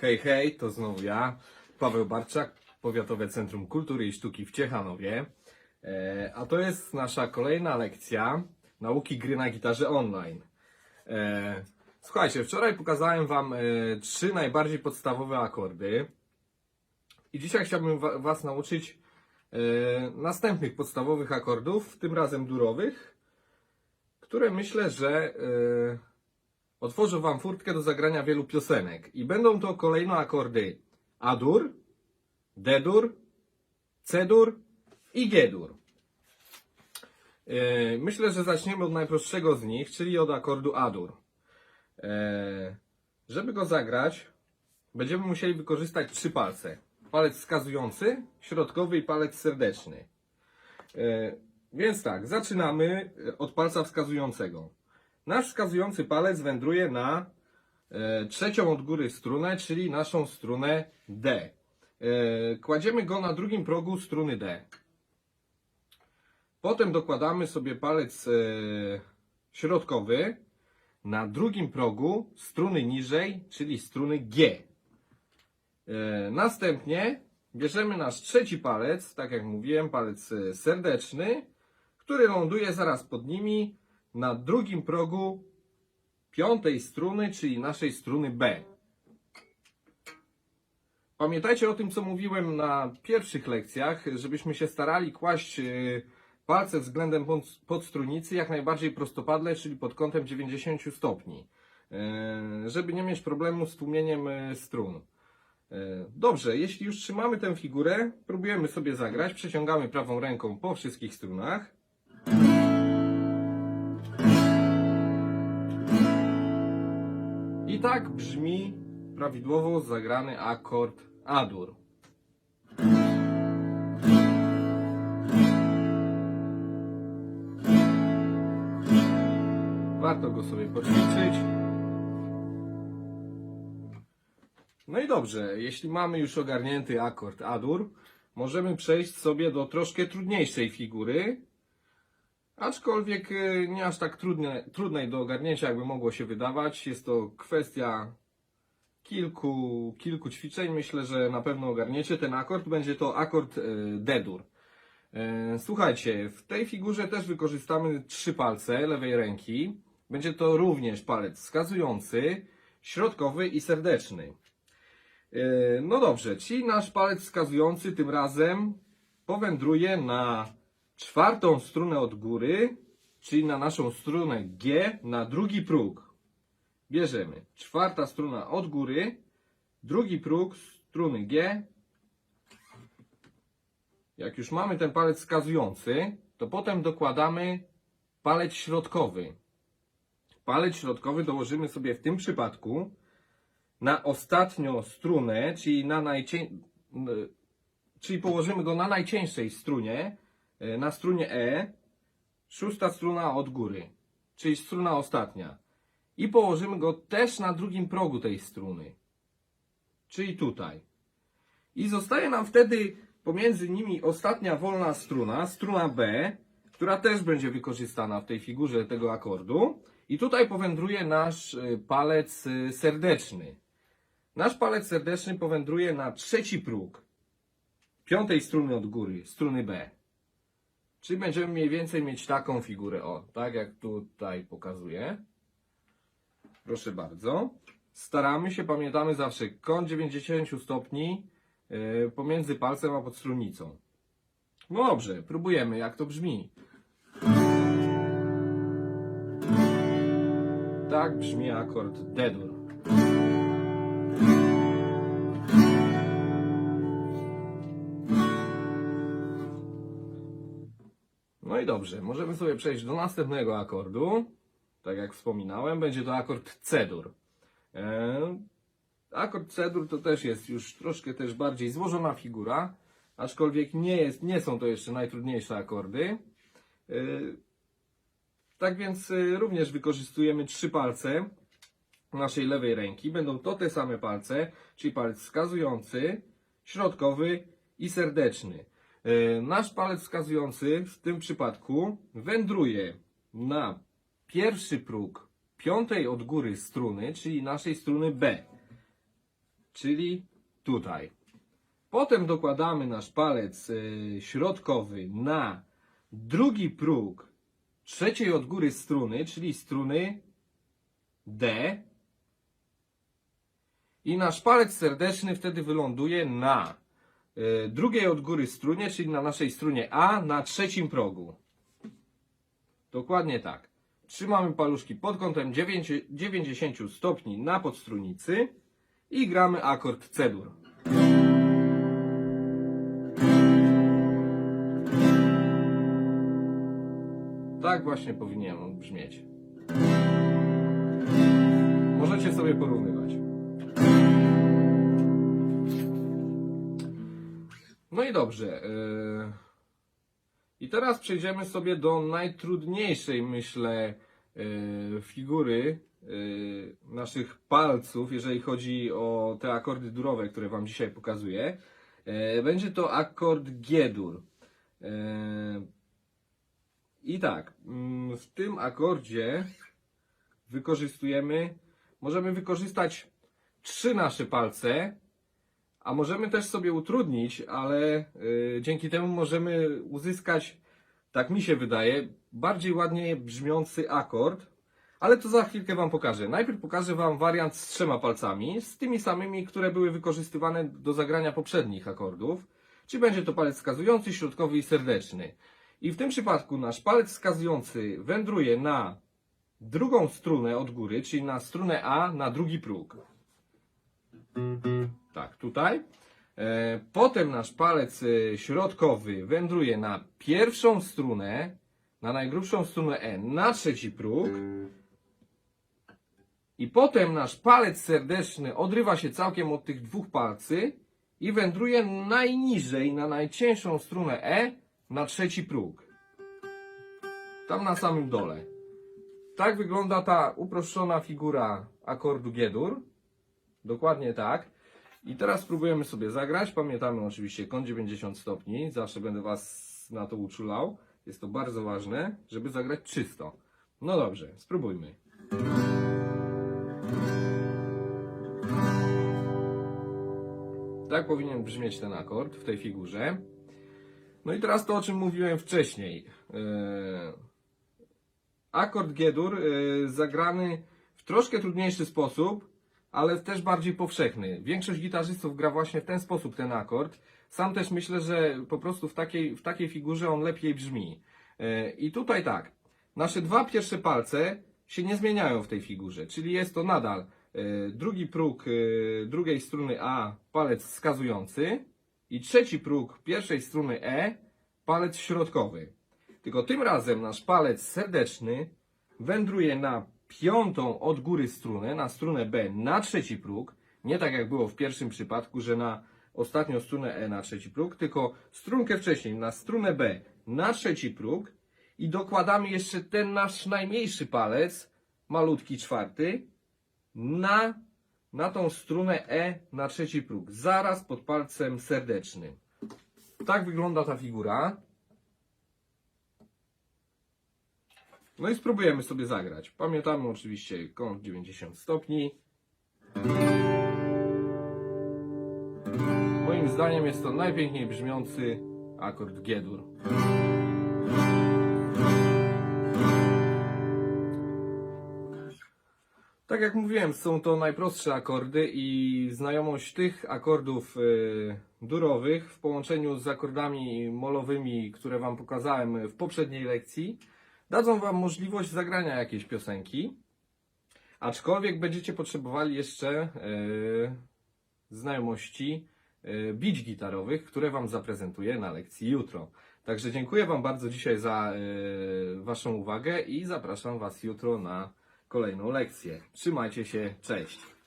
Hej, hej, to znowu ja, Paweł Barczak, Powiatowe Centrum Kultury i Sztuki w Ciechanowie. E, a to jest nasza kolejna lekcja nauki gry na gitarze online. E, słuchajcie, wczoraj pokazałem Wam e, trzy najbardziej podstawowe akordy. I dzisiaj chciałbym wa- Was nauczyć e, następnych podstawowych akordów, tym razem durowych, które myślę, że e, otworzę Wam furtkę do zagrania wielu piosenek. I będą to kolejno akordy A-dur, D-dur, C-dur i G-dur. E, Myślę, że zaczniemy od najprostszego z nich, czyli od akordu A-dur. E, Żeby go zagrać, będziemy musieli wykorzystać trzy palce. Palec wskazujący, środkowy i palec serdeczny. E, Więc tak, zaczynamy od palca wskazującego. Nasz wskazujący palec wędruje na e, trzecią od góry strunę, czyli naszą strunę D. E, kładziemy go na drugim progu struny D. Potem dokładamy sobie palec e, środkowy na drugim progu struny niżej, czyli struny G. Następnie bierzemy nasz trzeci palec, tak jak mówiłem, palec serdeczny, który ląduje zaraz pod nimi na drugim progu piątej struny, czyli naszej struny B. Pamiętajcie o tym, co mówiłem na pierwszych lekcjach, żebyśmy się starali kłaść e, palce względem pod- podstrunicy jak najbardziej prostopadle, czyli pod kątem 90 stopni, e, żeby nie mieć problemu z tłumieniem e, strun. Dobrze, jeśli już trzymamy tę figurę, próbujemy sobie zagrać, przeciągamy prawą ręką po wszystkich strunach. I tak brzmi prawidłowo zagrany akord A-dur. Warto go sobie poćwiczyć. No i dobrze, jeśli mamy już ogarnięty akord A-dur, możemy przejść sobie do troszkę trudniejszej figury, Aczkolwiek e, nie aż tak trudne, trudnej do ogarnięcia, jakby mogło się wydawać. Jest to kwestia kilku, kilku ćwiczeń. Myślę, że na pewno ogarniecie ten akord. Będzie to akord e, D-dur. E, Słuchajcie, w tej figurze też wykorzystamy trzy palce lewej ręki. Będzie to również palec wskazujący, środkowy i serdeczny. No dobrze, czyli nasz palec wskazujący tym razem powędruje na czwartą strunę od góry, czyli na naszą strunę G, na drugi próg. Bierzemy czwarta struna od góry, drugi próg struny G. Jak już mamy ten palec wskazujący, to potem dokładamy palec środkowy. Palec środkowy dołożymy sobie w tym przypadku na ostatnią strunę, czyli na najcię... czyli położymy go na najcieńszej strunie, na strunie E, szósta struna od góry, czyli struna ostatnia. I położymy go też na drugim progu tej struny, czyli tutaj. I zostaje nam wtedy pomiędzy nimi ostatnia wolna struna, struna B, która też będzie wykorzystana w tej figurze tego akordu. I tutaj powędruje nasz y, palec y, serdeczny. Nasz palec serdeczny powędruje na trzeci próg piątej struny od góry, struny B. Czyli będziemy mniej więcej mieć taką figurę, o, tak jak tutaj pokazuję. Proszę bardzo. Staramy się, pamiętamy zawsze kąt 90 stopni yy, pomiędzy palcem a podstrunnicą. No dobrze, próbujemy jak to brzmi. Tak brzmi akord D-dur. No i dobrze, możemy sobie przejść do następnego akordu. Tak jak wspominałem, będzie to akord C-dur. E, akord C-dur to też jest już troszkę też bardziej złożona figura, aczkolwiek nie, jest, nie są to jeszcze najtrudniejsze akordy. E, tak więc e, również wykorzystujemy trzy palce naszej lewej ręki. Będą to te same palce, czyli palec wskazujący, środkowy i serdeczny. E, Nasz palec wskazujący w tym przypadku wędruje na pierwszy próg piątej od góry struny, czyli naszej struny B. Czyli tutaj. Potem dokładamy nasz palec e, środkowy na drugi próg trzeciej od góry struny, czyli struny D. I nasz palec serdeczny wtedy wyląduje na drugiej od góry strunie, czyli na naszej strunie A, na trzecim progu. Dokładnie tak. Trzymamy paluszki pod kątem 9 90 stopni na podstrunicy i gramy akord C-dur. Tak właśnie powinien on brzmieć. Możecie sobie porównywać. No i dobrze. yy, I teraz przejdziemy sobie do najtrudniejszej, myślę, yy, figury yy, naszych palców, jeżeli chodzi o te akordy durowe, które Wam dzisiaj pokazuję. Będzie to akord G-dur. I tak, mm, w tym akordzie wykorzystujemy, możemy wykorzystać trzy nasze palce, a możemy też sobie utrudnić, ale y, dzięki temu możemy uzyskać, tak mi się wydaje, bardziej ładnie brzmiący akord. Ale to za chwilkę Wam pokażę. Najpierw pokażę Wam wariant z trzema palcami, z tymi samymi, które były wykorzystywane do zagrania poprzednich akordów. Czy będzie to palec wskazujący, środkowy i serdeczny. I w tym przypadku nasz palec wskazujący wędruje na drugą strunę od góry, czyli na strunę A, na drugi próg. Tak, tutaj. E, Potem nasz palec e, środkowy wędruje na pierwszą strunę, na najgrubszą strunę E, na trzeci próg. I potem nasz palec serdeczny odrywa się całkiem od tych dwóch palcy i wędruje najniżej, na najcieńszą strunę E, na trzeci próg. Tam na samym dole. Tak wygląda ta uproszczona figura akordu G-dur. Dokładnie tak. I teraz spróbujemy sobie zagrać. Pamiętamy oczywiście kąt 90 stopni. Zawsze będę Was na to uczulał. Jest to bardzo ważne, żeby zagrać czysto. No dobrze, spróbujmy. Tak powinien brzmieć ten akord w tej figurze. No i teraz to, o czym mówiłem wcześniej. Eee, akord G-dur e, zagrany w troszkę trudniejszy sposób, ale też bardziej powszechny. Większość gitarzystów gra właśnie w ten sposób ten akord. Sam też myślę, że po prostu w takiej, w takiej figurze on lepiej brzmi. E, I tutaj tak, nasze dwa pierwsze palce się nie zmieniają w tej figurze, czyli jest to nadal e, drugi próg e, drugiej struny A, palec wskazujący i trzeci próg pierwszej struny E, palec środkowy. Tylko tym razem nasz palec serdeczny wędruje na piątą od góry strunę, na strunę B na trzeci próg. Nie tak jak było w pierwszym przypadku, że na ostatnią strunę E na trzeci próg, tylko strunkę wcześniej na strunę B na trzeci próg i dokładamy jeszcze ten nasz najmniejszy palec, malutki czwarty, na, na tą strunę E na trzeci próg, zaraz pod palcem serdecznym. Tak wygląda ta figura. No i spróbujemy sobie zagrać. Pamiętamy oczywiście kąt 90 stopni. Moim zdaniem jest to najpiękniej brzmiący akord G-dur. Tak jak mówiłem, są to najprostsze akordy i znajomość tych akordów y, durowych w połączeniu z akordami molowymi, które Wam pokazałem w poprzedniej lekcji, dadzą Wam możliwość zagrania jakiejś piosenki. Aczkolwiek będziecie potrzebowali jeszcze y, znajomości y, bić gitarowych, które Wam zaprezentuję na lekcji jutro. Także dziękuję Wam bardzo dzisiaj za y, Waszą uwagę i zapraszam Was jutro na kolejną lekcję. Trzymajcie się, cześć!